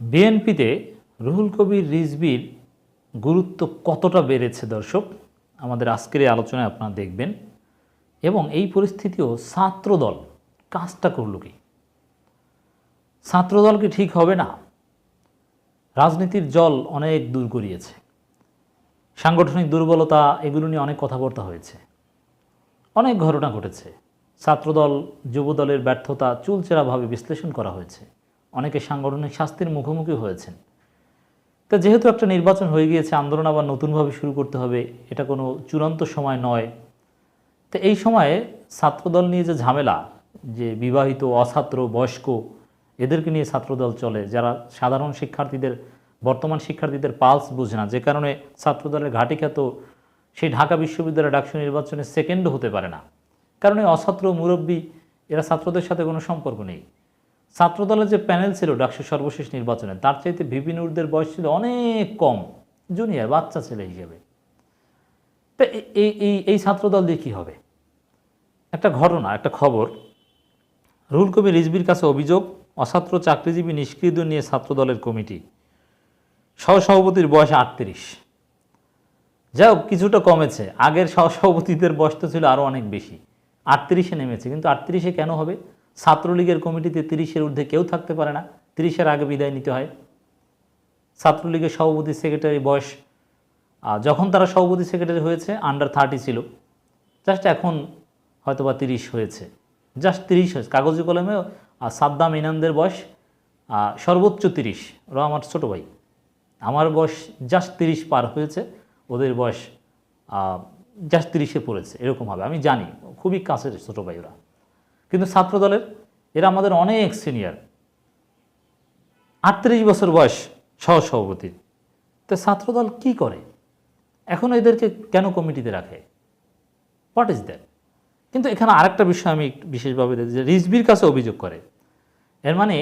বিএনপিতে রুহুল কবির রিজবির গুরুত্ব কতটা বেড়েছে, দর্শক? আমাদের আজকের এই আলোচনায় আপনারা দেখবেন। এবং এই পরিস্থিতিও ছাত্রদল কাজটা করল কি? ছাত্রদল কি ঠিক হবে না? রাজনীতির জল অনেক দূর করিয়েছে সাংগঠনিক দুর্বলতা এগুলো নিয়ে অনেক কথাবার্তা হয়েছে। অনেক ঘটনা ঘটেছে। ছাত্রদল, যুবদলের ব্যর্থতা চুলচেরাভাবে বিশ্লেষণ করা হয়েছে। অনেকে সাংগঠনিক শাস্তির মুখোমুখি হয়েছেন। তা যেহেতু একটা নির্বাচন হয়ে গিয়েছে, আন্দোলন আবার নতুনভাবে শুরু করতে হবে, এটা কোনো চূড়ান্ত সময় নয়। তো এই সময়ে ছাত্রদল নিয়ে যে ঝামেলা, যে বিবাহিত, অছাত্র, বয়স্ক, এদেরকে নিয়ে ছাত্রদল চলে, যারা সাধারণ শিক্ষার্থীদের, বর্তমান শিক্ষার্থীদের পালস বুঝে না, যে কারণে ছাত্রদলের ঘাটি খ্যাত সেই ঢাকা বিশ্ববিদ্যালয়ের ডাকসু নির্বাচনে সেকেন্ডও হতে পারে না। কারণ এই অছাত্র মুরব্বী, এরা ছাত্রদের সাথে কোনো সম্পর্ক নেই। ছাত্রদলের যে প্যানেল ছিল ডাকসু সর্বশেষ নির্বাচনে, তার চাইতে ভিপি নুরদের বয়স ছিল অনেক কম, জুনিয়র, বাচ্চা ছেলে হিসেবে। তা এই এই এই ছাত্রদল দিয়ে কী হবে? একটা ঘটনা, একটা খবর। রুহুল কবির রিজবির কাছে অভিযোগ, অছাত্র চাকরিজীবী নিষ্ক্রিয় নিয়ে ছাত্রদলের কমিটি। সহসভাপতির বয়স আটত্রিশ। যাই হোক, কিছুটা কমেছে। আগের সহসভাপতিদের বয়স তো ছিল আরও অনেক বেশি। আটত্রিশে নেমেছে, কিন্তু আটত্রিশে কেন হবে? ছাত্রলীগের কমিটিতে তিরিশের ঊর্ধ্বে কেউ থাকতে পারে না। তিরিশের আগে বিদায় নিতে হয়। ছাত্রলীগের সভাপতি সেক্রেটারি বয়স যখন তারা সভাপতি সেক্রেটারি হয়েছে আন্ডার থার্টি ছিল। জাস্ট এখন হয়তো বা তিরিশ হয়েছে। জাস্ট তিরিশ হয়েছে। কাগজে কলমে সাদ্দাম ইনামদের বয়স সর্বোচ্চ তিরিশ। ওরা আমার ছোটো ভাই। আমার বয়স জাস্ট তিরিশ পার হয়েছে। ওদের বয়স জাস্ট তিরিশে পড়েছে। এরকম হবে। আমি জানি। খুবই কাছের ছোটো ভাই ওরা। কিন্তু ছাত্রদলের, এরা আমাদের অনেক সিনিয়র। আটত্রিশ বছর বয়স সহসভাপতির তো ছাত্রদল কি করে? এখন এদেরকে কেন কমিটিতে রাখে? হোয়াট ইজ দ্যাট কিন্তু এখানে আরেকটা বিষয় আমি বিশেষভাবে যে রিজবির কাছে অভিযোগ করে। এর মানে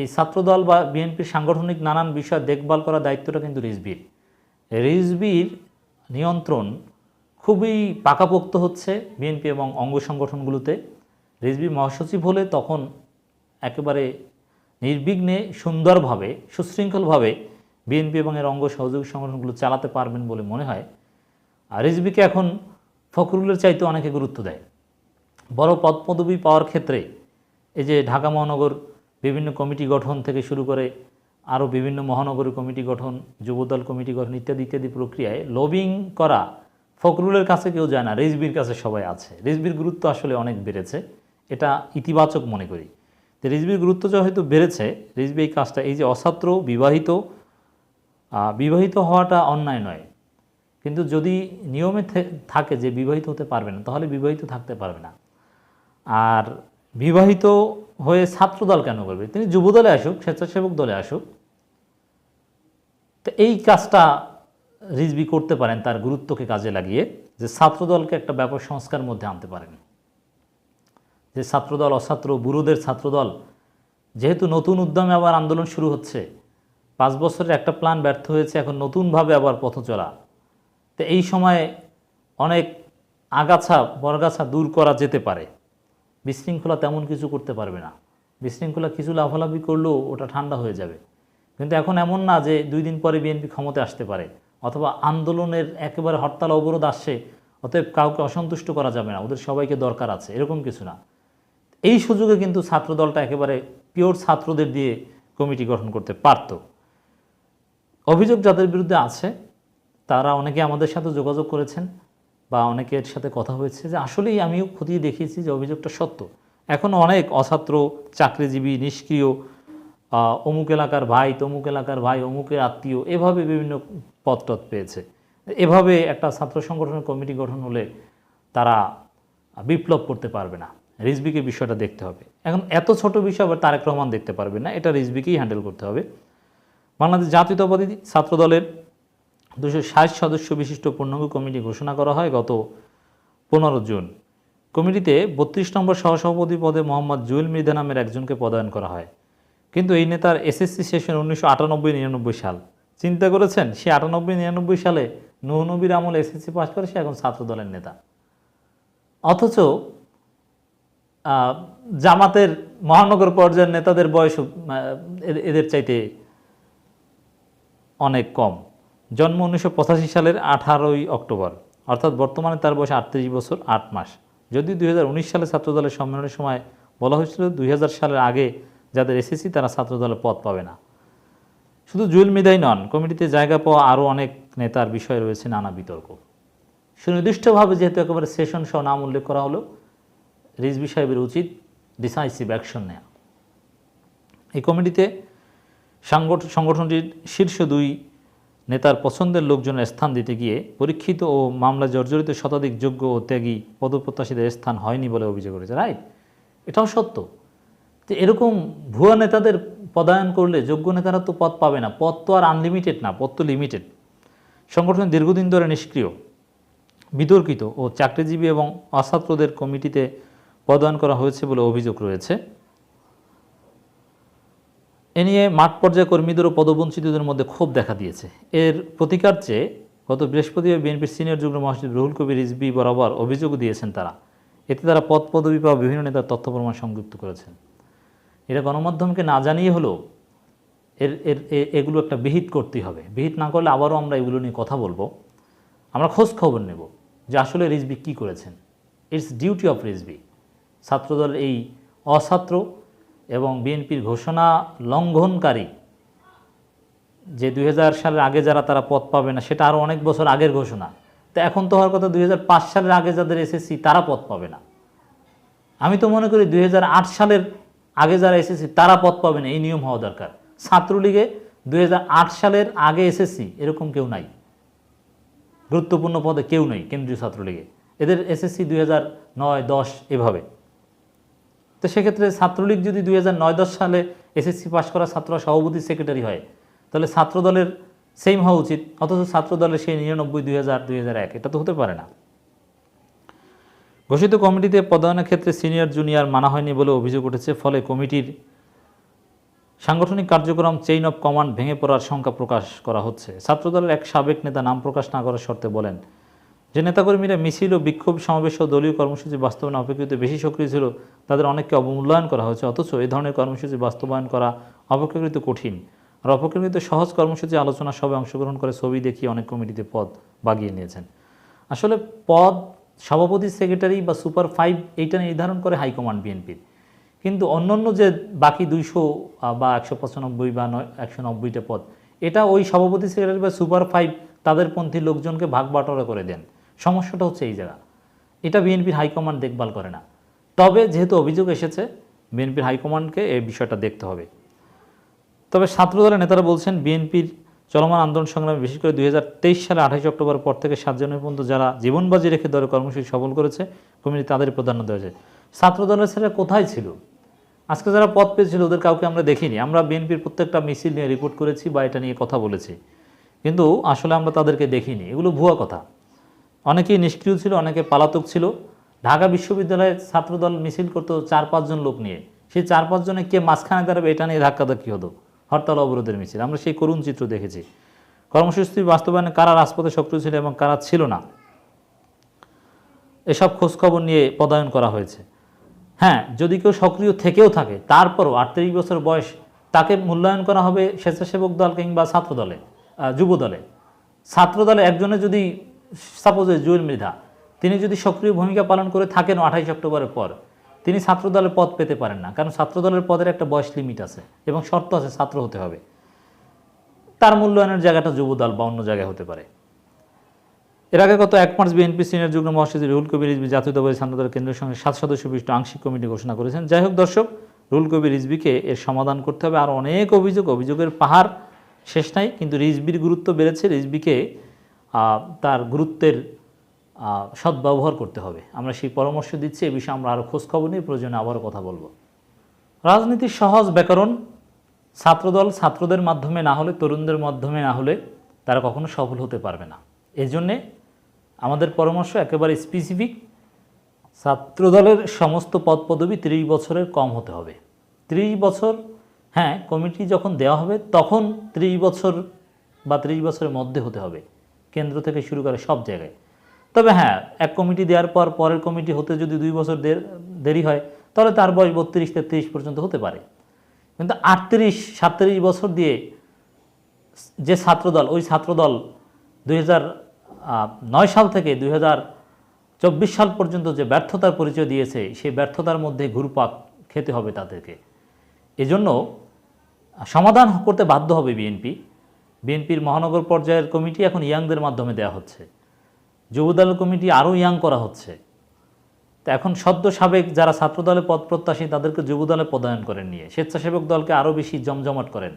এই ছাত্রদল বা বিএনপির সাংগঠনিক নানান বিষয় দেখভাল করার দায়িত্বটা কিন্তু রিজবির রিজবির নিয়ন্ত্রণ খুবই পাকাপোক্ত হচ্ছে বিএনপি এবং অঙ্গ সংগঠনগুলোতে। রিজবি মহাসচিব হলে তখন একেবারে নির্বিঘ্নে সুন্দরভাবে, সুশৃঙ্খলভাবে বিএনপি এবং এর অঙ্গ সহযোগী সংগঠনগুলো চালাতে পারবেন বলে মনে হয়। আর রিজবিকে এখন ফখরুলের চাইতে অনেকে গুরুত্ব দেয়। বড় পদ পদবি পাওয়ার ক্ষেত্রে এই যে ঢাকা মহানগর বিভিন্ন কমিটি গঠন থেকে শুরু করে আরও বিভিন্ন মহানগরী কমিটি গঠন, যুবদল কমিটি গঠন ইত্যাদি ইত্যাদি প্রক্রিয়ায় লবিং করা ফখরুলের কাছে কেউ যায় না রিজবির কাছে সবাই আছে। রিজবির গুরুত্ব আসলে অনেক বেড়েছে। এটা ইতিবাচক মনে করি। তো রিজবির গুরুত্ব যে হয়তো বেড়েছে রিজবি এই কাজটা, এই যে অছাত্র বিবাহিত বিবাহিত হওয়াটা অন্যায় নয়। কিন্তু যদি নিয়মে থাকে যে বিবাহিত হতে পারবে না, তাহলে বিবাহিত থাকতে পারবে না। আর বিবাহিত হয়ে ছাত্রদল কেন করবে? তিনি যুবদলে আসুক, স্বেচ্ছাসেবক দলে আসুক, তো এই কাজটা রিজবি করতে পারেন তার গুরুত্বকে কাজে লাগিয়ে, যে ছাত্রদলকে একটা ব্যাপক সংস্কার মধ্যে আনতে পারেন। যে ছাত্রদল, অছাত্র বুড়োদের ছাত্রদল, যেহেতু নতুন উদ্যমে আবার আন্দোলন শুরু হচ্ছে, পাঁচ বছরের একটা প্ল্যান ব্যর্থ হয়েছে, এখন নতুনভাবে আবার পথ চলা। তো এই সময়ে অনেক আগাছা বরগাছা দূর করা যেতে পারে। বিশৃঙ্খলা তেমন কিছু করতে পারবে না। বিশৃঙ্খলা কিছু লাভালাভি করলেও ওটা ঠান্ডা হয়ে যাবে। কিন্তু এখন এমন না যে দুই দিন পরে বিএনপি ক্ষমতায় আসতে পারে, অথবা আন্দোলনের একেবারে হরতাল অবরোধ আসছে, অতএব কাউকে অসন্তুষ্ট করা যাবে না, ওদের সবাইকে দরকার আছে, এরকম কিছু না। এই সুযোগে কিন্তু ছাত্রদলটা একেবারে পিওর ছাত্রদের দিয়ে কমিটি গঠন করতে পারত। অভিযোগ যাদের বিরুদ্ধে আছে, তারা অনেকে আমাদের সাথে যোগাযোগ করেছেন বা অনেকের সাথে কথা হয়েছে যে আসলেই আমিও খতিয়ে দেখিয়েছি যে অভিযোগটা সত্য। এখন অনেক অছাত্র, চাকরিজীবী, নিষ্ক্রিয় অমুক এলাকার ভাই, তমুক এলাকার ভাই, অমুকের আত্মীয়, এভাবে বিভিন্ন পদ টদ পেয়েছে। এভাবে একটা ছাত্র সংগঠনের কমিটি গঠন হলে তারা বিপ্লব করতে পারবে না। রিজবিকে বিষয়টা দেখতে হবে। এখন এত ছোট বিষয় আবার তারেক রহমান দেখতে পারবে না, এটা রিজবিকেই হ্যান্ডেল করতে হবে। বাংলাদেশ জাতীয়তাবাদী ছাত্রদলের দুশো ষাট সদস্য বিশিষ্ট পূর্ণাঙ্গ কমিটি ঘোষণা করা হয় গত পনেরো জুন। কমিটিতে বত্রিশ নম্বর সহসভাপতি পদে মোহাম্মদ জুয়েল মৃধা নামের একজনকে পদায়ন করা হয়। কিন্তু এই নেতার এসএসসি সেশন উনিশশো আটানব্বই নিরানব্বই সাল। চিন্তা করেছেন, সে আটানব্বই নিরানব্বই সালে নৌনবীর আমল এসএসসি পাশ করে, সে এখন ছাত্রদলের নেতা। অথচ জামাতের মহানগর পর্যায়ের নেতাদের বয়স এদের চাইতে অনেক কম। জন্ম উনিশশো পঁচাশি সালের আঠারোই অক্টোবর, অর্থাৎ বর্তমানে তার বয়স আটত্রিশ বছর আট মাস। যদি দুই হাজার উনিশ সালে ছাত্রদলের সম্মেলনের সময় বলা হয়েছিল দুই হাজার সালের আগে যাদের এসএসসি তারা ছাত্রদলের পদ পাবে না। শুধু জুয়েল মিদাই নন, কমিটিতে জায়গা পাওয়া আরও অনেক নেতার বিষয় রয়েছে নানা বিতর্ক। সুনির্দিষ্টভাবে যেহেতু একেবারে সেশন সহ নাম উল্লেখ করা হলো রিজবি সাহেবের উচিত ডিসাইসিভ অ্যাকশন নেওয়া এই কমিটিতে সাংগঠ- সংগঠনটির শীর্ষ দুই নেতার পছন্দের লোকজনের স্থান দিতে গিয়ে পরীক্ষিত ও মামলা জর্জরিত শতাধিক যোগ্য ও ত্যাগী পদপ্রত্যাশীদের স্থান হয়নি বলে অভিযোগ করেছে, রাইট? এটাও সত্য। তো এরকম ভুয়া নেতাদের পদায়ন করলে যোগ্য নেতারা তো পদ পাবে না। পদ তো আর আনলিমিটেড না, পদ তো লিমিটেড সংগঠন দীর্ঘদিন ধরে নিষ্ক্রিয়, বিতর্কিত ও চাকরিজীবী এবং অছাত্রদের কমিটিতে পদায়ন করা হয়েছে বলে অভিযোগ রয়েছে। এ নিয়ে মাঠ পর্যায়ে কর্মীদের ও পদবঞ্চিতদের মধ্যে ক্ষোভ দেখা দিয়েছে। এর প্রতিকার চেয়ে গত বৃহস্পতিবার বিএনপির সিনিয়র যুগ্ম মহাসচিব রুহুল কবির রিজবি বরাবর অভিযোগ দিয়েছেন তারা। এতে তারা পদ পদবি পাওয়া বিভিন্ন নেতার তথ্য প্রমাণ সংযুক্ত করেছেন। এটা গণমাধ্যমকে না জানিয়ে হলেও এর এর এগুলো একটা বিহিত করতেই হবে। বিহিত না করলে আবারও আমরা এগুলো নিয়ে কথা বলব। আমরা খোঁজ খবর নেব যে আসলে রিজবি কী করেছেন। ইটস ডিউটি অফ রিজবি ছাত্রদলের এই অছাত্র এবং বিএনপির ঘোষণা লঙ্ঘনকারী। যে দু হাজার সালের আগে যারা তারা পদ পাবে না, সেটা আরও অনেক বছর আগের ঘোষণা। তো এখন তো হওয়ার কথা দুই হাজার পাঁচ সালের আগে যাদের এসএসসি তারা পদ পাবে না। আমি তো মনে করি দুই হাজার আট সালের আগে যারা এসএসসি তারা পদ পাবে না, এই নিয়ম হওয়া দরকার। ছাত্রলীগে দুই হাজার আট সালের আগে এসএসসি এরকম কেউ নাই। গুরুত্বপূর্ণ পদে কেউ নেই কেন্দ্রীয় ছাত্রলীগে। এদের এসএসসি দুই হাজার নয় দশ এভাবে। তো সেক্ষেত্রে ছাত্রলীগ যদি দুই হাজার নয় দশ সালে এসএসসি পাশ করা ছাত্র সভাপতি সেক্রেটারি হয়, তাহলে ছাত্রদলের সেম হওয়া উচিত, অথচ ছাত্রদলের সেই নিরানব্বই, দুই হাজার দুই হাজার এক, এটা তো হতে পারে না। ঘোষিত কমিটিতে পদায়নের ক্ষেত্রে সিনিয়র জুনিয়র মানা হয়নি বলে অভিযোগ উঠেছে, ফলে কমিটির সাংগঠনিক কার্যক্রম চেইন অফ কমান্ড ভেঙে পড়ার শঙ্কা প্রকাশ করা হচ্ছে। ছাত্রদলের এক সাবেক নেতা নাম প্রকাশ না করার শর্তে বলেন যে নেতাকর্মীরা মিছিল ও বিক্ষোভ সমাবেশ ও দলীয় কর্মসূচি বাস্তবায়ন অপেক্ষিত বেশি সক্রিয় ছিল, তাদের অনেককে অবমূল্যায়ন করা হয়েছে, অথচ এই ধরনের কর্মসূচি বাস্তবায়ন করা অপেক্ষাকৃত কঠিন। আর অপেক্ষাকৃত সহজ কর্মসূচি আলোচনা সভায় অংশগ্রহণ করে ছবি দেখিয়ে অনেক কমিটিতে পদ বাগিয়ে নিয়েছেন। আসলে পদ, সভাপতি, সেক্রেটারি বা সুপার ফাইভ এইটা নির্ধারণ করে হাইকমান্ড বিএনপির। কিন্তু অন্যান্য যে বাকি দুইশো বা একশো পঁচানব্বই বা নয়, একশো নব্বইটা পদ, এটা ওই সভাপতি, সেক্রেটারি বা সুপার ফাইভ তাদের পন্থী লোকজনকে ভাগ বাটোয়ারা করে দেন। সমস্যাটা হচ্ছে এই জায়গা। এটা বিএনপির হাইকমান্ড দেখভাল করে না। তবে যেহেতু অভিযোগ এসেছে, বিএনপির হাইকমান্ডকে এই বিষয়টা দেখতে হবে। তবে ছাত্রদলের নেতারা বলছেন, বিএনপির চলমান আন্দোলন সংগ্রামে বিশেষ করে দুই হাজার তেইশ সালে আঠাশে অক্টোবর পর থেকে সাত জানুয়ারি পর্যন্ত যারা জীবনবাজি রেখে দলের কর্মসূচি সফল করেছে, কমিটি তাদের প্রাধান্য দেওয়া হয়েছে। ছাত্রদলের ছেলে কোথায় ছিল? আজকে যারা পদ পেয়েছিল, ওদের কাউকে আমরা দেখিনি। আমরা বিএনপির প্রত্যেকটা মিছিল নিয়ে রিপোর্ট করেছি বা এটা নিয়ে কথা বলেছি। কিন্তু আসলে আমরা তাদেরকে দেখিনি। এগুলো ভুয়া কথা। অনেকেই নিষ্ক্রিয় ছিল অনেকে পালাতক ছিল। ঢাকা বিশ্ববিদ্যালয়ে ছাত্রদল মিছিল করতো চার পাঁচজন লোক নিয়ে। সেই চার পাঁচজনে কে মাঝখানে দাঁড়াবে এটা নিয়ে ধাক্কাধাক্কি হতো। হরতাল অবরোধের মিছিল। আমরা সেই করুণ চিত্র দেখেছি। কর্মসূচি বাস্তবায়নে কারা রাজপথে সক্রিয় ছিল এবং কারা ছিল না এসব খোঁজখবর নিয়ে পদায়ন করা হয়েছে। হ্যাঁ যদি কেউ সক্রিয় থেকেও থাকে তারপরও আটত্রিশ বছর বয়স তাকে মূল্যায়ন করা হবে স্বেচ্ছাসেবক দল কিংবা ছাত্র দলে আহ, যুব দলে। ছাত্র একজনে যদি সাপোজ জুয়েল মৃধা তিনি যদি সক্রিয় ভূমিকা পালন করে থাকেন আঠাইশ অক্টোবরের পর, তিনি ছাত্রদলের পদ পেতে পারেন না, কারণ ছাত্রদলের পদের একটা বয়স লিমিট আছে এবং শর্ত আছে ছাত্র হতে হবে। তার মূল্যায়নের জায়গাটা যুবদল বা অন্য জায়গায় হতে পারে। এর আগে গত এক মার্চ বিএনপি সিনিয়র যুগ্ম মহাসচিব রুহুল কবির রিজবি জাতীয়তাবাদী ছাত্রদল কেন্দ্রের সঙ্গে সাত সদস্য বিশিষ্ট আংশিক কমিটি ঘোষণা করেছেন। যাই হোক দর্শক, রুহুল কবির রিজবিকে এর সমাধান করতে হবে। আর অনেক অভিযোগ, অভিযোগের পাহাড় শেষ নাই, কিন্তু রিজবির গুরুত্ব বেড়েছে। রিজবিকে তার গুরুত্বের সদ্ব্যবহার করতে হবে। আমরা সেই পরামর্শ দিচ্ছি, এ বিষয়ে আমরা আরও খোঁজখবর নিয়ে প্রয়োজনে আবারও কথা বলব। রাজনীতির সহজ ব্যাকরণ, ছাত্রদল ছাত্রদের মাধ্যমে না হলে, তরুণদের মাধ্যমে না হলে তারা কখনো সফল হতে পারবে না। এই জন্যে আমাদের পরামর্শ একেবারে স্পেসিফিক ছাত্রদলের সমস্ত পদ পদবি ত্রিশ বছরের কম হতে হবে। ত্রিশ বছর হ্যাঁ কমিটি যখন দেওয়া হবে, তখন ত্রিশ বছর বা ত্রিশ বছরের মধ্যে হতে হবে। কেন্দ্র থেকে শুরু করে সব জায়গায়। তবে হ্যাঁ এক কমিটি দেওয়ার পর পরের কমিটি হতে যদি দুই বছর দেরি হয়, তাহলে তার বয়স বত্রিশ, তেত্রিশ পর্যন্ত হতে পারে। কিন্তু আটত্রিশ, সাতত্রিশ বছর দিয়ে যে ছাত্রদল, ওই ছাত্রদল দুই নয় সাল থেকে দুই চব্বিশ সাল পর্যন্ত যে ব্যর্থতার পরিচয় দিয়েছে, সেই ব্যর্থতার মধ্যে ঘুরপাক খেতে হবে তাদেরকে। এজন্য সমাধান করতে বাধ্য হবে বিএনপি। বিএনপির মহানগর পর্যায়ের কমিটি এখন ইয়াংদের মাধ্যমে দেয়া হচ্ছে। যুবদল কমিটি আরও ইয়াং করা হচ্ছে। তো এখন সদ্য সাবেক যারা ছাত্রদলে পদ প্রত্যাশী, তাদেরকে যুবদলে পদায়ন করেন নিয়ে। স্বেচ্ছাসেবক দলকে আরও বেশি জমজমাট করেন।